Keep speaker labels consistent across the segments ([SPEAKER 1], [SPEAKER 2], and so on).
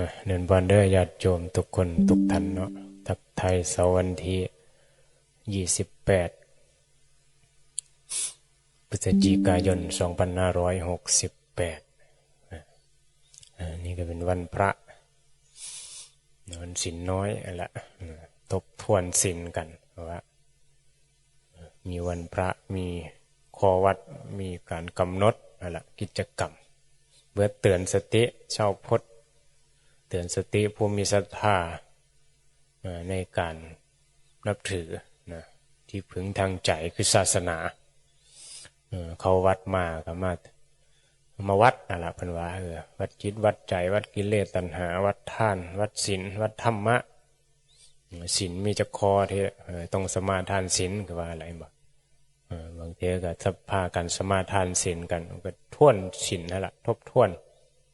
[SPEAKER 1] อะเนินบอลเดอร์ญาติโยมทุกคนทุกท่านเนาะทักไทยเสาร์วันที่ยี่สิบแปดพฤศจิกายนสองพันห้าร้อยหกสิบแปดนี่ก็เป็นวันพระวันสินน้อยอะละทบทวนสินกันว่ามีวันพระมีคอวัดมีการกำหนดอะไรกิจกรรมเบื่อเตือนสติเช่าพจน เตือนสติผู้มีศรัทธาในการนับถือนะที่พึงทางใจคือศาสนาเขาวัดมาก็มามาวัดนั่นแหละพันวาเออวัดจิตวัดใจ วัดกิเลสตัณหา วัดท่าน วัดศีลวัดธรรมะศีลมีจะคอที่ต้องสมาทานศีลคือว่าอะไรบ้างบางทีก็จะพากันสมาทานศีลกันก็ท่วนศีลนั่นแหละทบทวน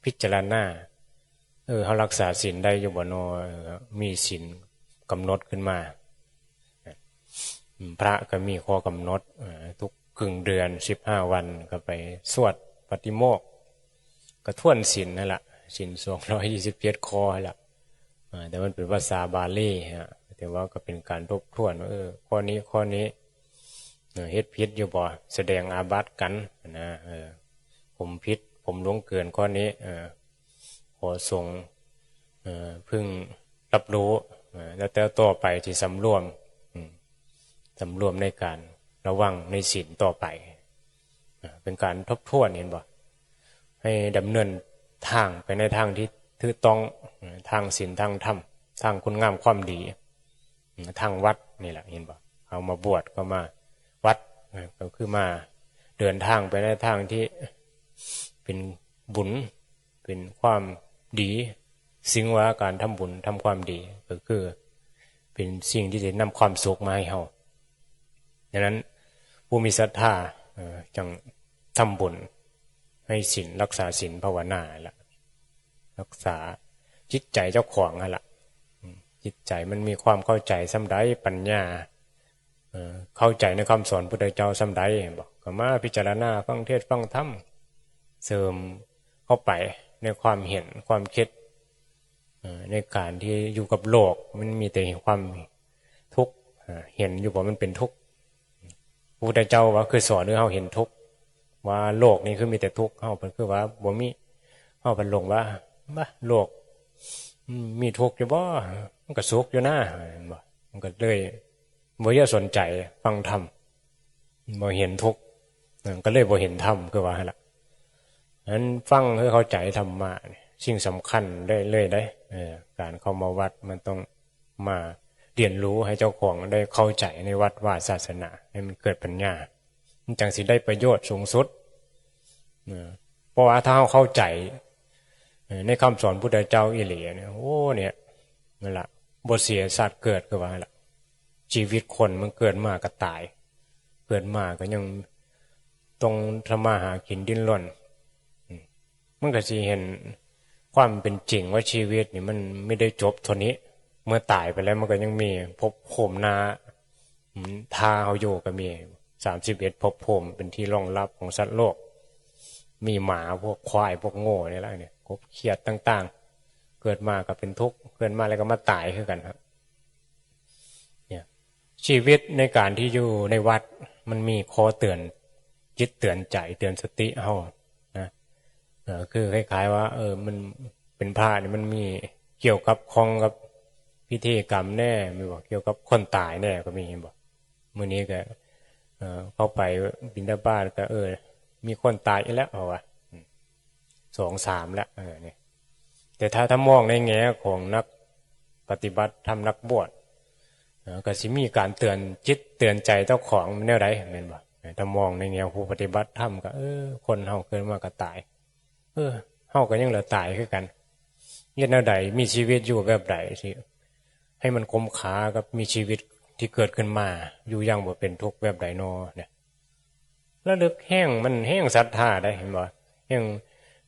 [SPEAKER 1] พิจารณา เออเขารักษาศีลได้อยู่บ่นอมีศีลกำหนดขึ้นมา พระก็มีข้อกำหนดทุกครึ่งเดือนสิบห้าวันก็ไปสวดปฏิโมกก็ท่วนศีลนั่นแหละศีลสองร้อยยี่สิบเจ็ดคอแหละแต่มันเป็นภาษาบาลีฮะแต่ว่าก็เป็นการทบทวนเออข้อนี้ข้อนี้เฮ็ดพิษอยู่บ่แสดงอาบัติกันนะเออผมพิษผมล่วงเกินข้อนี้เออ ขอส่งเพึ่งรับรู้แล้วแต่ต่อไปที่สำรวมสำรวมในการระวังในศีลต่อไปเป็นการทบทวนเห็นบ่ให้ดำเนินทางไปในทางที่ถือต้องทางศีลทางธรรมทางคุณงามความดี ทางวัดนี่แหละเห็นบ่เอามาบวชก็มาวัดก็คือมาเดินทางไปในทางที่เป็นบุญเป็นความ ดีสิ่งว่าการทำบุญทำความดีก็คือ เป็นสิ่งที่จะนำความสุขมาให้เฮาดังนั้นผู้มีศรัทธาจังทำบุญให้ศีลรักษาศีลภาวนาละรักษาจิตใจเจ้าของนั่นละจิตใจมันมีความเข้าใจสำได้ปัญญาเข้าใจในคำสอนพุทธเจ้าสำได้บอกก็มาพิจารณาฟังเทศฟังธรรมเสริมเข้าไป ในความเห็นความคิดในการที่อยู่กับโลกมันมีแต่ความทุกข์เห็นอยู่ว่ามันเป็นทุกข์พระพุทธเจ้าว่าคือสอนเรื่องเขาเห็นทุกข์ว่าโลกนี้คือมีแต่ทุกข์เขาเป็นคือว่าบ่มีเขาเป็นลงว่าบ้าโลกมีทุกข์อยู่บ่มันก็สุขอยู่หนะบ่มันก็เลยบ่ยสนใจฟังธรรมบ่เห็นทุกข์ก็เลยบ่เห็นธรรมคือว่าละ นั้นฟังเพื่อเข้าใจธรรมะสิ่งสำคัญได้เลยได้การเข้ามาวัดมันต้องมาเรียนรู้ให้เจ้าของได้เข้าใจในวัดว่าศาสนา ให้มันเกิดปัญญาจังสิได้ประโยชน์สูงสุดเพราะว่าถ้าเข้าใจ ในคำสอนพุทธเจ้าอิเหลียเนี่ยโอ้เนี่ยนั่นแหละบทเสียสัตว์เกิดก็ว่าละชีวิตคนมันเกิดมาก็ตาย เกิดมาก็ยังต้องทำมาหากินดิ้นรน มันก็จะเห็นความเป็นจริงว่าชีวิตนี่มันไม่ได้จบเท่านี้ เมื่อตายไปแล้วมันก็ยังมีพบโมนาทาเขาโยก็มีสามสิบเอ็ดพบผมเป็นที่รองรับของสัตว์โลก มีหมาพวกควายพวกโง่นี่แหละเนี่ยกบเขียดต่าง ๆ เกิดมาก็เป็นทุกข์เกิดมาแล้วก็มาตายขึ้นกันครับเนี่ยชีวิตในการที่อยู่ในวัดมันมีข้อเตือนจิตเตือนใจเตือนสติเฮา คือคล้ายๆว่า เออ มันเป็นพระนี่มันมีเกี่ยวกับคองกับพิธีกรรมแน่ไม่บอกเกี่ยวกับคนตายแน่ก็มีบอกมื่อนี้ก็เข้าไปบินดาบ้านก็ เออ มีคนตายแล้วเอาวะสองสามแล้วเออเนี่ยแต่ถ้าถ้ามองในแง่ของนักปฏิบัติทำนักบวชก็สิมีการเตือนจิตเตือนใจเจ้าของแนวใดเห็นบ่ถ้ามองในแง่ผู้ปฏิบัติทำก็ เออ คนเฮาเกิดมาก็ตาย เออเฮาก็ยังเหลือตายคือกันเย็นแนวใดมีชีวิตอยู่แบบใดที่ให้มันคมขากับมีชีวิตที่เกิดขึ้นมา อยู่ยังบ่เป็นทุกข์แบบใดนอเนี่ยแล้วลึกแห้งมันแห้งศรัทธาได้เห็นบ่แห้ง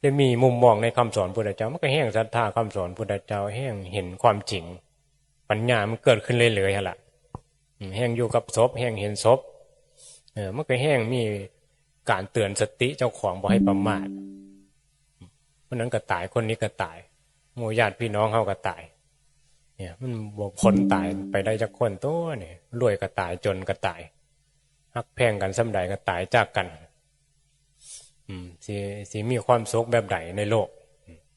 [SPEAKER 1] ได้มีมุมมองในคำสอนพุทธเจ้ามันก็แห้งศรัทธาคำสอนพุทธเจ้าแห้งเห็นความจริง ปัญญามันเกิดขึ้นเลยเลยฮะล่ะแห้งอยู่กับศพแห้งเห็นศพเออมันก็แห้งมีการเตือนสติเจ้าของบ่ให้ประมาท เพราะนั้นก็ตายคนนี้ก็ตายหมู่ญาติพี่น้องเฮาก็ตาย เนี่ย มันบ่พ้นตายไปได้จักคนตัวเนี่ยรวยก็ตายจนก็ตายฮักแพงกันสำใดก็ตายจากกัน อืมสิสิมีความสุขแบบใดในโลก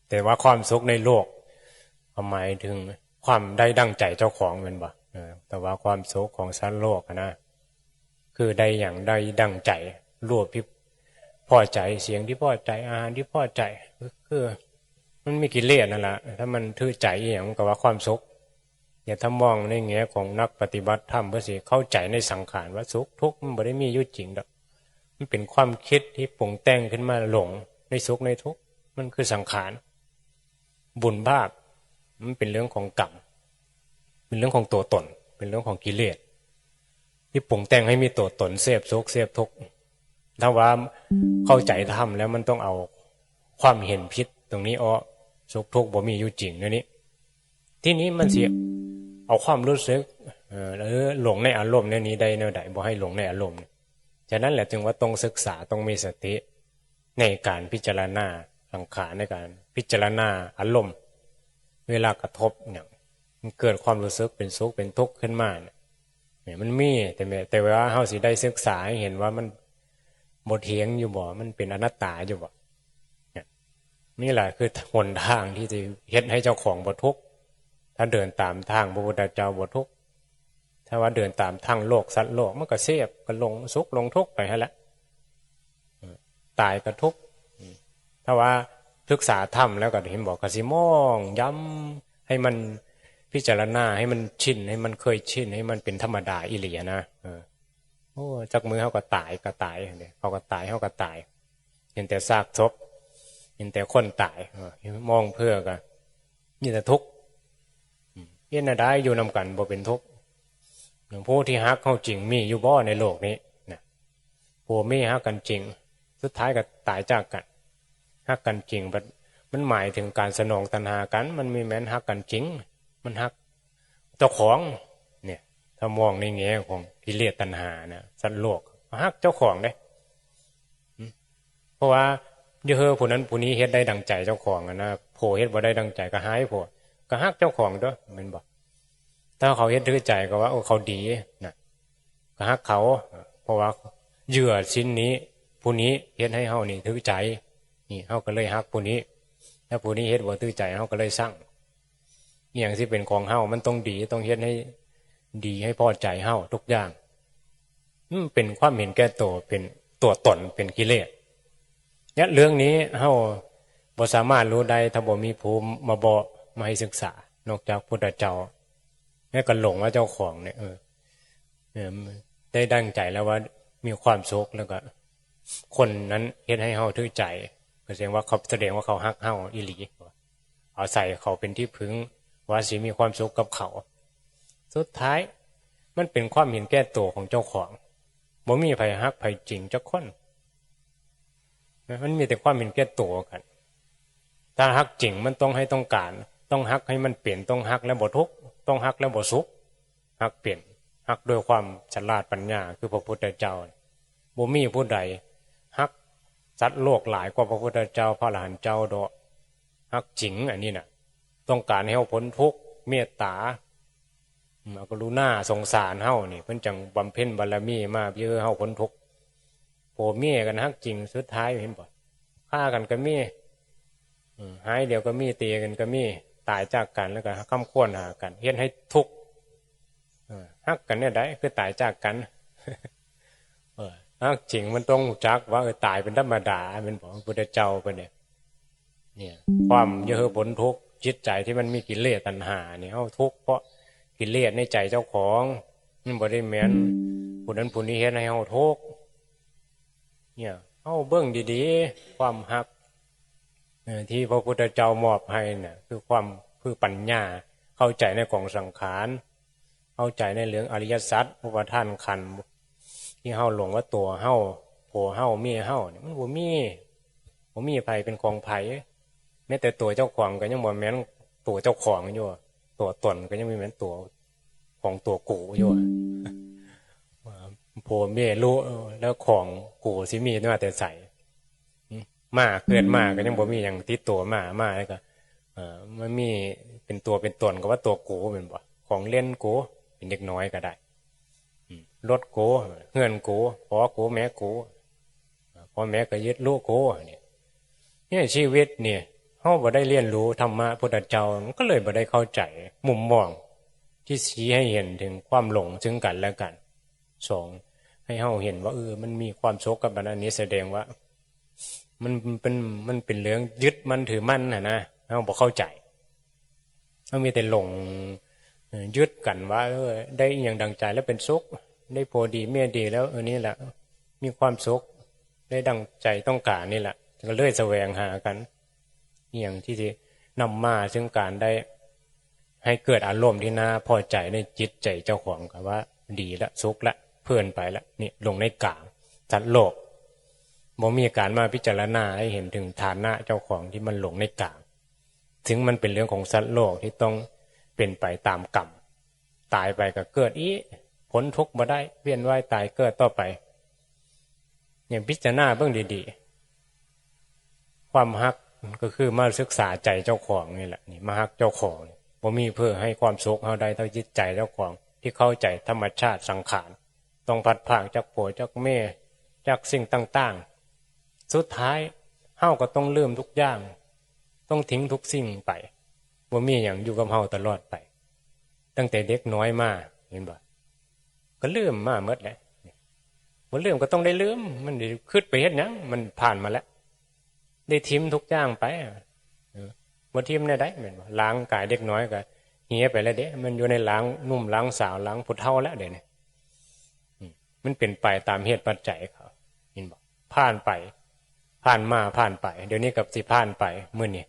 [SPEAKER 1] แต่ว่าความสุขในโลกหมายถึงความได้ดังใจเจ้าของแมันบ่แต่ว่าความสุขของสัตว์โลกนะคือได้อย่างได้ดังใจรูปที่ พอใจเสียงที่พอใจอาหารที่พอใจคือมันมีกิเลสนั่นแหละถ้ามันถือใจอย่างกับว่าความสุขอย่าถ้ามองในแง่ของนักปฏิบัติธรรมเพื่อสิเข้าใจในสังขารว่าสุขทุกข์มันไม่ได้มีอยู่จริงดอกมันเป็นความคิดที่ปรุงแต่งขึ้นมาหลงในสุขในทุกข์มันคือสังขารบุญบาปมันเป็นเรื่องของกรรมเป็นเรื่องของตัวตน เป็นเรื่องของกิเลสที่ปรุงแต่งให้มีตัวตนเสพสุขเสพทุกข์ ถ้าว่าเข้าใจธรรมแล้วมันต้องเอาความเห็นผิดตรงนี้อ้อสุขทุกข์บ่มีอยู่จริงนะนี่ที่นี้มันเสียเอาความรู้สึกเออหรือหลงในอารมณ์ในนี้ได้แนวใดบ่ให้หลงในอารมณ์ฉะนั้นแหละจึงว่าต้องศึกษาต้องมีสติในการพิจารณาสังขารในการพิจารณาอารมณ์ เวลากระทบเนี่ยมันเกิดความรู้สึกเป็นสุขเป็นทุกข์ขึ้นมาเนี่ยมันมีแต่แม้แต่ว่าเฮาสิได้ศึกษาหเห็นว่ามัน บทเทียงอยู่บ่มันเป็นอนัตตาอยู่บ่นี่แหละคือหนทางที่จะเฮ็ดให้เจ้าของบ่ทุกถ้าเดินตามทางพระพุทธเจ้าบ่ทุกถ้าว่าเดินตามทางโลกสัตว์โลกมันก็เสียบก็ลงสุขลงทุกข์ไปให้ละตายก็ทุกถ้าว่าศึกษาธรรมแล้วก็เห็นบอกกสิมองย้ำให้มันพิจารณาให้มันชินให้มันเคยชินให้มันเป็นธรรมดาอิเลียนะเออ โอ้จักมือเขาก็ตายก็ตายเนี่ยเขาก็ตายเขาก็ตาย เห็นแต่ซากศพเห็นแต่คนตายมองเพื่อกันนี่แต่ทุกข์เย็นได้อยู่นำกันบ่เป็นทุกข์อย่างผู้ที่ฮักเขาจริงมีอยู่บ่ในโลกนี้นะผู้มีฮักกันจริง สุดท้ายก็ตายจากกันฮักกันจริงมันหมายถึงการสนองตัณหากัน มันมีแม้นฮักกันจริง มันฮักเจ้าของ ถ้ามองในแง่ของกิเลสตัณหานะสัตว์โลกฮักเจ้าของได้เพราะว่าเยอผู้นั้นผู้นี้เฮ็ดได้ดังใจเจ้าของนะโผเฮ็ดบ่ได้ดังใจก็หายโผก็ฮักเจ้าของด้วยมันบอกถ้าเขาเฮ็ดด้วยใจก็ว่าโอ้เขาดีนะก็ฮักเขา เพราะว่าเหยื่อชิ้นนี้ผู้นี้เฮ็ดให้เฮานี่ถือใจ นี่เฮาก็เลยฮักผู้นี้ถ้าผู้นี้เฮ็ดบ่ถือใจเฮาก็เลยสร้างอย่างที่เป็นของเฮามันต้องดีต้องเฮ็ดให้ ดีให้พอใจเฮ้าทุกอย่างเป็นความเห็นแก่ตัวเป็นตัวตนเป็นกิเลสเนี่ยเรื่องนี้เฮ้าบ่สามารถรู้ได้ถ้าบ่มีภูมิมาบอกมาให้ศึกษา นอกจากพุทธเจ้าแม่ก็หลงว่าเจ้าของเนี่ยเออได้ดังใจแล้วว่ามีความสุขแล้วก็ คนนั้นเฮ็ดให้เฮาถือใจก็แสดงว่าเขาแสดงว่าเขาฮักเฮาอิหลีเอาใส่เขาเป็นที่พึ่งว่าสิมีความสุขกับเขา สุดท้าย มันเป็นความเห็นแก้ตัวของเจ้าของบ่มีไผฮักไผจริงจักคนมันมีแต่ความเห็นแก้ตัวกัน ถ้าฮักจริงมันต้องให้ต้องการ ต้องฮักให้มันเปลี่ยนต้องฮักแล้วบ่ทุกต้องฮักแล้วบ่สุขฮักเปลี่ยนฮักโดยความฉลาดปัญญา คือพระพุทธเจ้าบ่มีผู้ใดฮักสัตว์โลกหลายกว่าพระพุทธเจ้าพระหลานเจ้าดอฮักจริงอันนี้น่ะ ต้องการให้เขาพ้นทุกข์เมตตา เอาก็รุณาสงสารเฮานี่เพิ่นจังบำเพ็ญบารมีมาเพื่อเฮาพ้นทุกข์โผเมียกันฮักจริงสุดท้ายเห็นบ่ฆ่ากันก็มีหายเดียวก็มีตีกันก็มีตายจากกันแล้วก็ข้ามขั้วหากันเฮ็ดให้ทุกข์ฮักกันเนี่ยได้คือตายจากกันฮักจริงมันต้องจักว่าตายเป็นธรรมดาเป็นบอกพุทธเจ้าไปเนี่ยเนี่ยความเยอะผลทุกข์จิตใจที่มันมีกิเลสตัณหาเนี่ยเขาทุกข์เพราะ กิเลสในใจเจ้าของมันบริเมนผู้นั้นผู้นี้เฮ็ดให้เขาทุกข์เนี่ยเขาเบื้องดีๆ ความหักที่พระพุทธเจ้ามอบให้เนี่ยคือความคือปัญญาเข้าใจในกองสังขาร เข้าใจในเรื่องอริยสัจพระประธานขันที่เฮาหลงว่าตัวเฮาโผเฮามีเฮาเนี่ยมันบ่มีบ่มีไผเป็นของไผแม้แต่ตัวเจ้าของก็ยังบ่แม้นตัวเจ้าของอยู่ ตัวตนก็ยังมีแม้นตัวของตัวกูอยู่โผเมีรู้แล้วของกูสิมีน่าแต่ใส่มาเกิดมาก็ยังบ่มีอย่างติดตัวมามาแล้วก็เอ่อมันมีเป็นตัวเป็นตนก็ว่าตัวกูเป็นบ่ของเล่นกูเป็นเด็กน้อยก็ได้อืมรถกูเฮือนกูพ่อกูแม่กูพ่อแม่ก็ยึดลูกกูเนี่ยเนี่ยชีวิตเนี่ย เฮาบ่ได้เรียนรู้ธรรมะพุทธเจ้าก็เลยบ่ได้เข้าใจมุมมอง ที่ชี้ให้เห็นถึงความหลงซึ่งกันและกันสองให้เฮาเห็นว่าเออมันมีความโศกกับอันนี้แสดงว่า มันเป็นมันเป็นเรื่องยึดมันถือมันนะนะเราบอกเข้าใจเรามีแต่หลงยึดกันว่าเออได้อย่างดังใจแล้วเป็นสุขได้โพดีเมียดีแล้วเออนี่แหละมีความสุขได้ดังใจต้องการนี่แหละก็เลยแสวงหากัน อย่างที่จะนำมาซึ่งการได้ให้เกิดอารมณ์ที่น่าพอใจในจิตใจเจ้าของกับว่า ดีละสุขละเพลินไปละนี่ลงในกลางสัตว์โลกบ่มีการมาพิจารณาให้เห็นถึงฐานะเจ้าของที่มันหลงในกลางถึงมันเป็นเรื่องของสัตว์โลกที่ต้องเป็นไปตามกรรมตายไปก็เกิดอีพ้นทุกข์มาได้เวียนว่ายตายเกิดต่อไป อย่างพิจารณาเบื้องดีๆ ความฮัก ก็คือมาศึกษาใจเจ้าของนี่แหละนี่มาฮักเจ้าของบ่มีเพื่อให้ความสุขเฮาได้เท่าจิตใจเจ้าของ ที่เข้าใจธรรมชาติสังขารต้องพัดผ่ากจากผัวจากแม่จากสิ่งต่างๆ สุดท้ายเฮาก็ต้องลืมทุกอย่าง ต้องทิ้งทุกสิ่งไปว่ามีอย่างอยู่กับเฮาตลอดไป ตั้งแต่เด็กน้อยมาเห็นบ่ก็ลืมมาเมื่อแหละว่าลืมก็ต้องได้ลืมมันได้คืดไปเฮ็ดหยังมันผ่านมาแล้ว ได้ทิ้มทุกอย่างไปเออบ่ทิ้มได้ได้แม่นบ่ล้างกายเด็กน้อยก็เหียไปแล้วเด้มันอยู่ในล้างนุ่มล้างสาวล้างผู้เฒ่าแล้วเด้เนี่ยมมันเป็นไปตามเหตุปัจจัยเขาเห็นบ่ผ่านไป ผ่านมาผ่านไป เดี๋ยวนี้กับสิผ่านไปมื้อนี้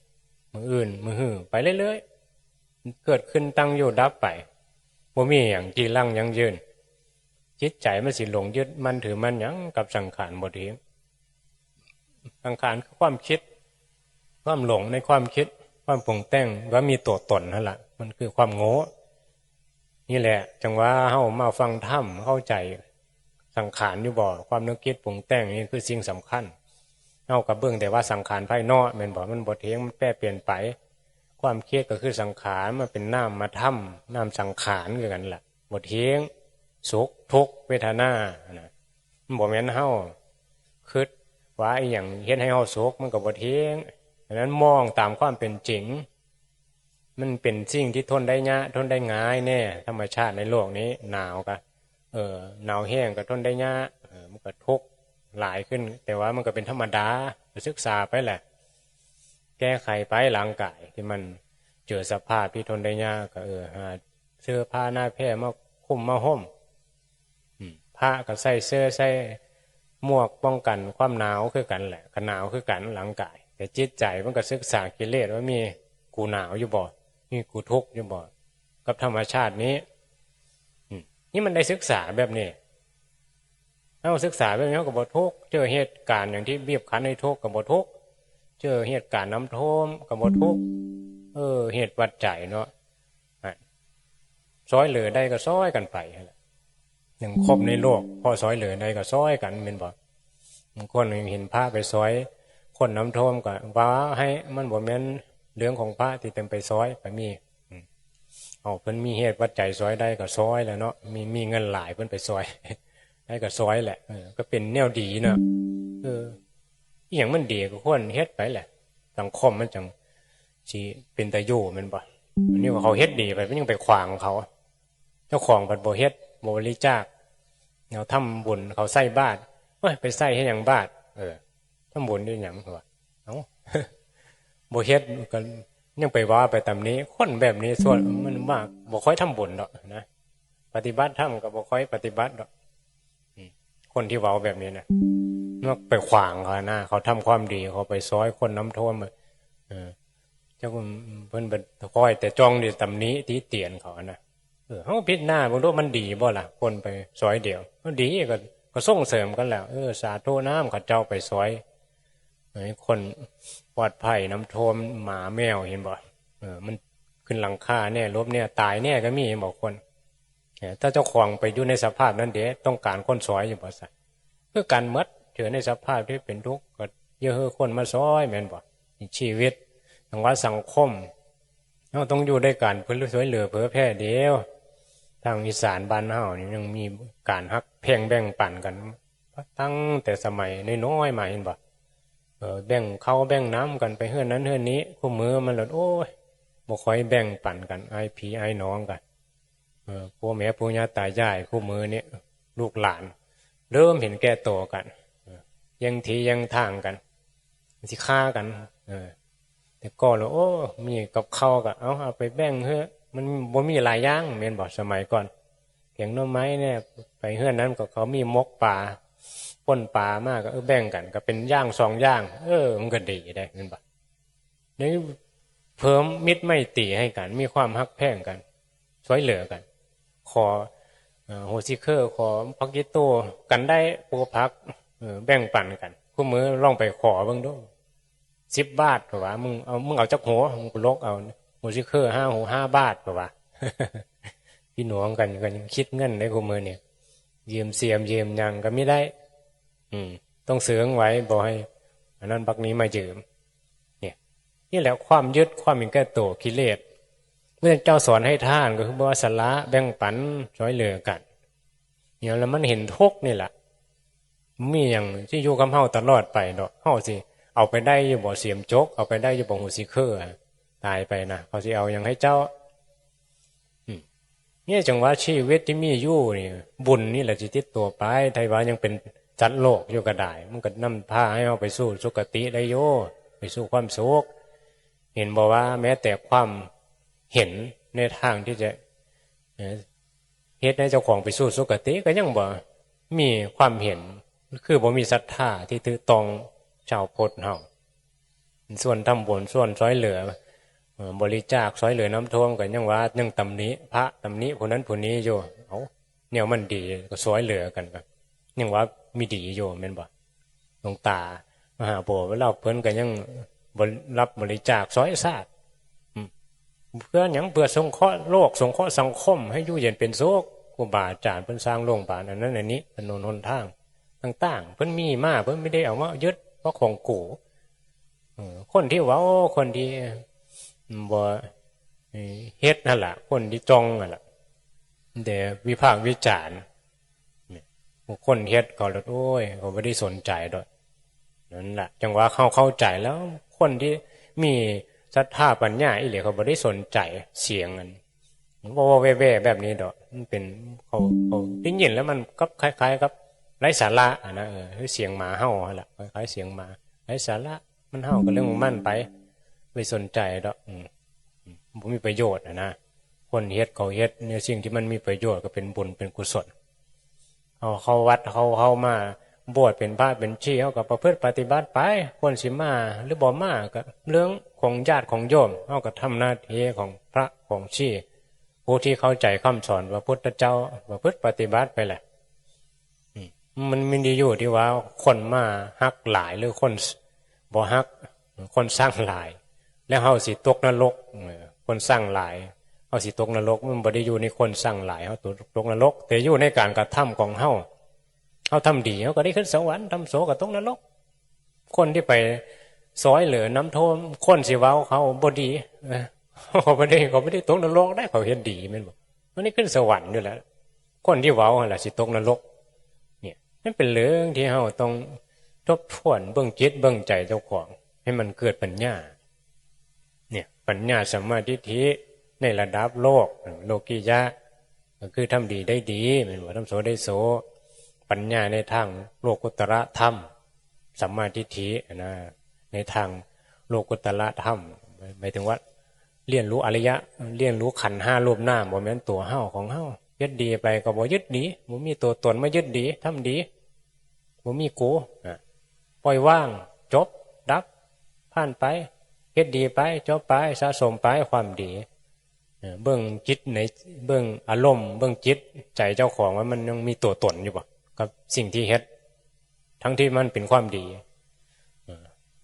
[SPEAKER 1] มื้ออื่น มือหื้อไปเรื่อยๆเกิดขึ้นตั้งอยู่ดับไปบ่มีหยังจีรังยังยืนจิตใจมันสิหลงยึดมันถือมันยังกับสังขารบ่ดี สังขารคือความคิด ความหลงในความคิด ความปรุงแต่งว่ามีตัวตนนั่นแหละมันคือความโง่นี่แหละ จังว่าเฮามาฟังธรรมเข้าใจสังขารอยู่บ่ความนึกคิดปรุงแต่งนี่คือสิ่งสำคัญเฮากับเบื้องแต่ว่าสังขารภายนอกม่นบ่มันบ่เทียงมันแปรเปลี่ยนไป ความเคิดก็คือสังขารมันเป็นน้ำมาทํน้ำสังขารคือกันแหละบ่เทียงสุขทุกเวทนานะมันบ่แม่นเฮาคิด ว่าอีหยังเฮ็ดให้เฮาสุขมันก็บ่เที่ยงดังนั้นมองตามความเป็นจริง มันเป็นสิ่งที่ทนได้ยะทนได้ง่ายแน่ธรรมชาติในโลกนี้ หนาวก็เออหนาวแห้งก็ทนได้ยะเออมันก็ทุกข์หลายขึ้น แต่ว่ามันก็เป็นธรรมดาศึกษาไปแหละ แก้ไขไปหลังกายที่มันเจอสภาพที่ทนได้ยากก็เออหาเสื้อผ้าหน้าแพร่มาคุ้มมาห่มผ้าก็ใส่เสื้อใส่ หมวกป้องกันความหนาวคือกันแหละก็หนาวคือกันหลังกาย แต่จิตใจมันก็ศึกษากิเลสว่ามีกูหนาวอยู่บ่มีกูทุกข์อยู่บ่กับธรรมชาตินี้นี่มันได้ศึกษาแบบนี้เอาศึกษาแบบนี้กับบททุกข์เจอเหตุการณ์อย่างที่เบียบคั้นในทุกข์กับบททุกข์เจอเหตุการณ์น้ำท่วมกับบททุกข์เออ เหตุปัจจัยเนาะอะซอยเหลือได้ก็ซอยกันไปแหละ หนึ่งครบในโลกพอซอยเหลือได้ก็ซอยกันเป็นบ่บางคนเห็นพระไปซอย คนน้ำท่วมก็ว่าให้มันบ่แม่นเรื่องของพระที่เต็มไปซอยไปมีอืมเอาเพิ่นมีเหตุปัจจัยซอยได้ก็ซอยแล้วเนาะมีมีเงินหลายเพิ่นไปซอยให้กับซอยแหละก็เป็นแนวดีเนอะเอออย่างมันดีก็ควรเฮ็ดไปแหละสังคมมันจังสิเป็นตาอยู่มันบ่อันนี้ว่าเขาเฮ็ดดีไปมันยังไปขวางเขา เจ้าของบัดบ่เฮ็ดบ่บริจาค เขาทำบุญเขาใส่บาตรเอ้ยไปใส่ให้หยังบาตรเออทำบุญด้วยหยังเขาว่าเอ้าบเฮ็ดก็ยังไปว่าไปตามนี้ คนแบบนี้ส่วนมันมากบ่ค่อยทำบุญดอกนะปฏิบัติธรรมก็บ่ค่อยปฏิบัติดอกคนที่เว้าแบบนี้นะมักไปขวางเขานะเขาทำความดีเขาไปซอยคนน้ำท่วมเออเจ้าคุณเพิ่นเป็นคอยแต่จ้องดิตำนี้ที่เตียนเขานะ เขาพิจหน้าบางทีมันดีบ่ล่ะ คนไปซอยเดียว มันดีก็ก็ส่งเสริมกันแล้วเออสาธุน้ำเขาเจ้าไปซอยให้คนปลอดภัยน้ำท่วมหมาแมวเห็นบ่เออ มันขึ้นหลังคาเนี่ยลบเนี่ยตายเนี่ยก็มีเห็นบอกคนถ้าเจ้าของไปอยู่ในสภาพนั้นเดี๋ยวต้องการคนซอยอยู่บ่สัเพื่อการมัดเจอในสภาพที่เป็นทุกข์ก็เยอะคนมาซอยแม่นบ่ชีวิตจังหวะสังคมเราต้องอยู่ด้วยกันเพื่อช่วยเหลือเพื่อแพร่เดียว ทางอีสานบ้านเฮานี่ยังมีการฮักแพงแบ่งปันกันตั้งแต่สมัยน้อยๆมาเห็นบ่เออแบ่งเข้าแบ่งน้ำกันไปเฮือนนั้นเฮือนนี้คู่มือมันหลดโอ้ยบ่ค่อยแบ่งปันกันไอพี่ไอ้น้องกันเออพ่อแม่ปู่ย่าตายายคู่มือนี่ลูกหลาน เริ่มเห็นแก่ตัวกันยังทียังทางกันสิฆ่ากัน เออแต่ก่อเราโอ้ มีกับเข้าวก็เอาเอาไปแบ่งเฮ้อ มันบ่มีหลายอย่างแม่นบ่สมัยก่อนเขียงน้อไม้เนี่ย ไปเฮือนนั้นก็เขามีมกป่าป่นป่ามากก็เออแบ่งกัน ก็เป็นย่างสองย่าง เออ มันก็ดีได้แม่นบ่นี่เพิ่มมิตรไม่ตีให้กัน มีความฮักแพ่งกันช่วยเหลือกัน ขอโฮซิเคอร์ขอพักกิโตกันได้ปูพักเออแบ่งปันกันคู่มือลองไปขอเบิ่งดูสิบบาทเปล่าวะมึงเอามึงเอาจักหัวมึงกูลกเอาโฮซิเคอร์ห้าหัวห้าบาทป่าวะพี่หนวงกันก็ยังคิดเงินในคู่มือเนี่ยยืมเสียมยืมยังก็ไม่ได้ อืม ต้องเสืองไว้บอกให้อันนั้นบักนี้มายืม เนี่ย นี่แหละความยึดความมีแก่ตัวกิเลสเมื่อเจ้าสอนให้ท่านก็คือบว่าสละแบ่งปันช่วยเหลือกันเนี่ยแล้วมันเห็นทุกนี่แหละมีอย่างที่อยู่กับเฮาตลอดไปเนาะเฮาสิเอาไปได้อยู่บ่เสียมจก เอาไปได้อยู่บ่หูสิเคอร์อ ตายไปนะเขาสิเอาอย่างให้เจ้าเนี่ยจังหวะชีวิตที่มีอยู่นี่บุญนี่แหละจิติดตัวไปไทว่ายังเป็นจัดโลกอยู่กระไดมันก็นำพาให้เราไปสู่สุคติได้โยไปสู่ความสุขเห็นบอกว่าแม้แต่ความเห็นในทางที่จะเฮ็ดให้เจ้าของไปสู่สุคติก็ยังบ่มีความเห็น คือบ่มีศรัทธาที่ถือตองชาวพุทธเฮาส่วนทำบุญส่วนช่วยเหลือ บริจาคช่วยเหลือน้ำท่วมก็ยังว่ายังตำหนิพระตำนิผู้นั้นผู้นี้อยู่เอาเนี่ยมันดีก็ช่วยเหลือกันก็ยังว่ามีดีอยู่แม่นบ่หลวงตามหาโบสถ์เราเพิ่นก็ยังรับบริจาคช่วยชาติเพื่อหยังเพื่อสงเคราะห์โลกสงเคราะห์สังคม ให้อยู่เย็นเป็นสุขครูบาอาจารย์เพิ่นสร้างโรงพยาบาลอันนั้นอันนี้ถนนหนทางต่างๆ เพิ่นมีมากเพิ่นไม่ได้เอามายึดเพราะของกูคนที่ว้าคนที่ บ่เฮ็ดนั่นแหละคนที่จ้องนั่นแหละแต่วิพากษ์วิจารณ์คนเฮ็ดก็เลยโอ้ยเขาไม่ได้สนใจดอกนั่นแหละจังหวะเข้าเข้าใจแล้วคนที่มีศรัทธาปัญญาอีเหลียเขาไม่ได้สนใจเสียงกันว่าว่าแว่ๆแบบนี้ดอกมันเป็นเขาเขาได้ยินแล้วมันก็คล้ายๆกับไร้สาระอะนะเออเสียงหมาเห่าหั่นล่ะคล้ายๆเสียงหมาไร้สาระมันเห่าก็เรื่องของมันไป ไม่สนใจดอกอืมอืมบ่มีประโยชน์อะนะคนเฮ็ดเขาเฮ็ดเนี่ยสิ่งที่มันมีประโยชน์ก็เป็นบุญเป็นกุศลเขาเขาวัดเขาเขามาบวชเป็นพระเป็นชีเขาก็ประพฤติปฏิบัติไปคนสิมาหรือบ่มาก็เรื่องของญาติของโยมเขาก็ทำหน้าที่ของพระของชีผู้ที่เข้าใจคำสอนพระพุทธเจ้าประพฤติปฏิบัติไปแหละมมันมีดีอยู่ที่ว่าคนมาฮักหลายหรือคนบ่ฮักคนสร้างหลาย แล้วเฮาสิตกนรกคนสร้างหลายเฮาสิตกนรกมันบ่ได้อยู่ในคนสร้างหลายเฮาตกนรก แต่อยู่ในการกระทำของเฮาเฮาทำดีเฮาก็ได้ขึ้นสวรรค์ทำโสก็ตกนรก คนที่ไปซอยเหลือน้ำท่วมคนสิเว้าเขาบ่ดีเขาไม่ได้เขาไม่ได้ตกนรกได้เขาเห็นดีม่นบ่มันนี่ขึ้นสวรรค์อยู่แล้วคนที่เว้าหั่นล่ะสิตกนรก เนี่ยนั่นเป็นเรื่องที่เฮาต้องทบทวนเบื้องจิตเบื้องใจเจ้าของ ให้มันเกิดปัญญา เนี่ยปัญญาสัมมาทิฏฐิในระดับโลก โลกียะ ก็คือทำดีได้ดีเหมือนว่าทำโสได้โส ปัญญาในทางโลกุตระธรรมสัมมาทิฏฐินะในทางโลกุตระธรรมหมายถึงว่าเรียนรู้อริยะเรียนรู้ขันห้ารูปหน้าบ่แม่นตัวเฮาของเฮายึดดีไปก็บ่ยึดดีบ่มีตัวตนไมายึดดีทำดีบ่มีกูปล่อยว่างจบดับผ่านไป เฮ็ดดีไปจบไปสะสมไปความดีเบื้องจิตในเบื้องอารมณ์เบื้องจิตใจเจ้าของว่ามันยังมีตัวตนอยู่บ่กับสิ่งที่เฮ็ด ทั้งที่มันเป็นความดี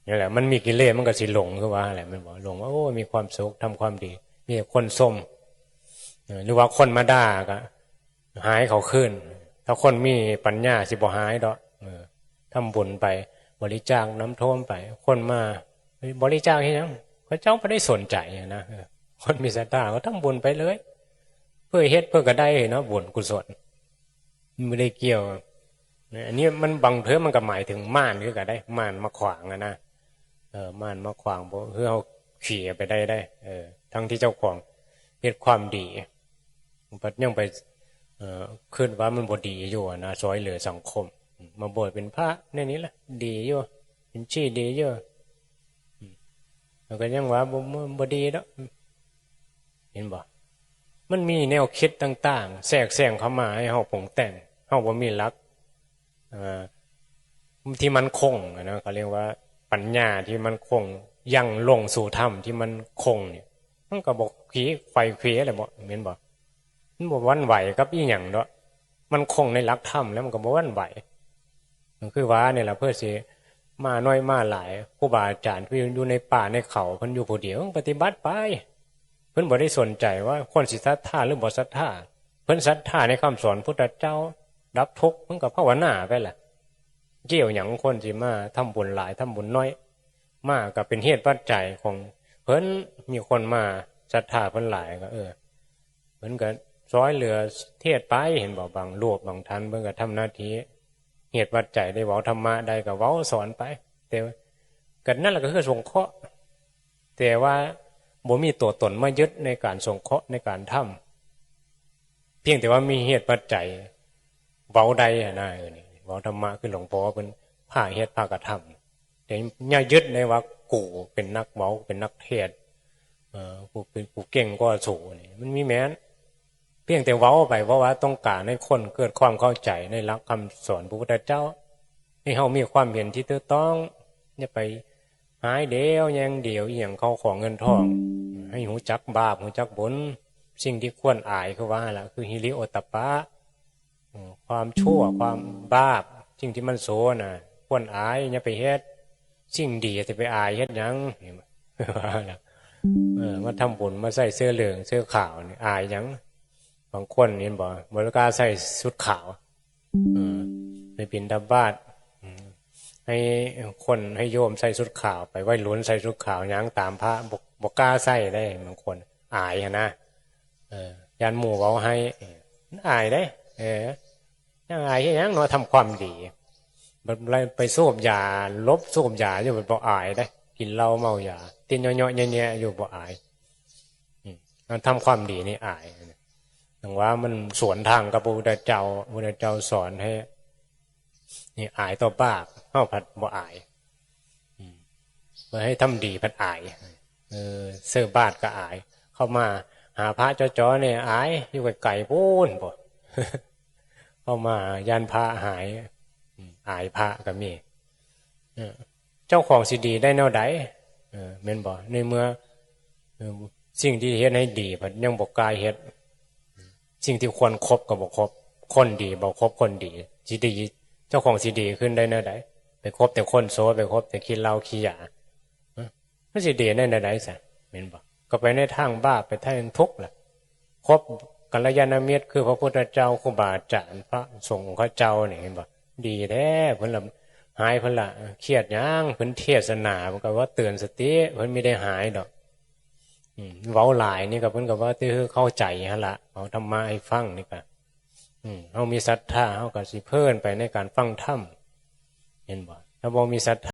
[SPEAKER 1] นี่แหละมันมีกิเลสมันก็สิหลงคือว่าอะไรมันบอกหลงว่าโอ้มีความสุขทำความดี มีคนส้มหรือว่าคนมาด่าก็หายเขาขึ้น ถ้าคนมีปัญญาสิบ่หายดอกทำบุญไปบริจาคน้ำท่วมไป คนมา บริจาคให้ยังพระเจ้าไม่ได้สนใจนะคนมีศรัทธาก็ทำบุญไปเลย เพื่อเฮ็ดเพื่อก็ได้เนาะบุญกุศลไม่ได้เกี่ยวอันนี้มันบางเทอมันก็หมายถึงม่านคือก็ได้ม่านมาขวางนะเออม่านมาขวางเพื่อเอาขี่ไปได้ได้ เออ ทั้งที่เจ้าของเฮ็ดความดีปัดยังไปเออขึ้นว่ามันบดีอยู่นะซอยเหลือสังคม มาบวชเป็นพระในนี้แหละดีอยู่เป็นชี้ดีอยู่อืม แล้วก็ยังว่าบ่บ่ดีแล้วเห็นบ่มันมีแนวคิดต่าง ๆแทรกแซงเข้ามาให้เฮาปรุงแต่งเฮาบ่มีหลักที่มันคงนะเขาเรียกว่า ปัญญาที่มันคงยังลงสู่ธรรมที่มันคงเนี่ยมันก็บอกขีไฟเขีอะไรบ่เห็นบ่มันบ่หวันไหวกับอีหยังเนาะมันคงในหลักธรรมแล้วมันก็บ่หวันไหวมันคือว่าเนี่ยแหละเพื่อสิ มาน้อยมาหลายครูบาอาจารย์ที่อยู่ในป่าในเขาเพิ่นอยู่ผู้เดียวปฏิบัติไปเพิ่นบ่ได้สนใจว่าคนสิศรัทธาหรือบ่ศรัทธาเพิ่นศรัทธาในคำสอนพุทธเจ้าดับทุกข์มันก็ภาวนาไปแหละเกี่ยวอย่างคนสิมาทำบุญหลายทำบุญน้อย มากก็เป็นเหตุปัจจัยของเพิ่นมีคนมาศรัทธาเพิ่นหลายก็ เออเพิ่นก็ร้อยเหลือเทศไปเห็นบอกบางรวบบางทันเพิ่นก็ทำหน้าที่ เหตุปัจจัยได้เว้าธรรมะได้ก็เว้าสอนไป แต่ก็นั่นแหละก็คือสงเคราะห์แต่ว่าบ่มีตัวตนมายึดในการสงเคราะห์ในการทำเพียงแต่ว่ามีเหตุปัจจัยเว้าใดอะนะเออนี่เว้าธรรมะคือหลวงพ่อเป็นผ้าเฮ็ดผ้ากระทำแต่ย่ายึดในว่ากูเป็นนักเว้าเป็นนักเทศเออกูเป็นกูเก่งก็สูนี่มันมีแม้น พียงแต่เว้าไปเพราะว่าต้องการให้คนเกิดความเข้าใจในหลักคำสอนพระพุทธเจ้า ให้เฮามีความเห็นที่ถูกต้องอย่าไปหายเดียวแยงเดียวเอหย่างเข้าของเงินทอง ให้หูจักบาปหูจักบุญสิ่งที่ควรอายคือว่าละคือฮิริโอตปะ ความชั่วความบาปสิ่งที่มันโซน่ะ ควรอายอย่าไปเฮ็ดสิ่งดีจะไปอายเฮ็ดยังนี่มันว่าละเออมาทำบุญมาใส่เสื้อเหลืองเสื้อขาวนี่อายยัง บางคนเห็นบ่บริการใส่ชุดขาวออไปบินดับบาตอืมให้คนให้โยมใส่ชุดขาว ไปไหว้หลุนใส่ชุดขาวยังตามพระบกบกล้าใส่ได้บางคน อายนะเออยันหมู่เว้าให้อายได้ เออยังอายยังเนาะทำความดีแบบไปสูบยาลบสูบยาอยู่แบบบ่อายได้ กินเหล้าเมายาตินเนาะๆแย่ๆอยู่บ่อายอืมการทำความดีนี่อาย ถึงว่ามันสวนทางกับพระพุทธเจ้าพระพุทธเจ้าสอนให้นี่อายต่อบาปเฮาผัดบ่อายอืมาให้ทำดีผัดอายเออเสื้อบาทก็อาย เข้ามาหาพระจ้อๆเนี่ยอายอยู่ไกลๆพูนบ่เข้ามายันพระหายอืมอายพระก็มีเจ้าของสิดีได้แนวใดเออแม่นบ่ในเมื่อสิ่งที่เฮ็ดให้ดีพัดยังบ่กล้าเฮ็ด สิ่งที่ควรครบก็บ่ครบคนดีบ่ครบคนดีสิดี เจ้าของสิดีขึ้นได้แนวใดไปคบแต่คนโซไปคบแต่กินเหล้าขี้ยาเอ้อมันสิดีได้แนวใดซะแม่นบ่ก็ไปในทางบ้าไปทางทุกข์ล่ะครบกัลยาณมิตรคือพระพุทธเจ้าครูบาอาจารย์พระสงฆ์พระเจ้าเนี่ยเห็นบ่ดีแท้เพิ่นละหายเพิ่นละเครียดยังเพิ่นเทศนาเพิ่นก็ว่าเตือนสติเพิ่นไม่ได้หายดอก เว้าหลายนี่ก็เพิ่นก็ว่าตื้อเข้าใจฮะละเอาธรรมะให้ฟังนี่ก็เขามีศรัทธาเขาก็สิเพิ่นไปในการฟังธรรมเห็นบ่ถ้าบ่มีศรัทธา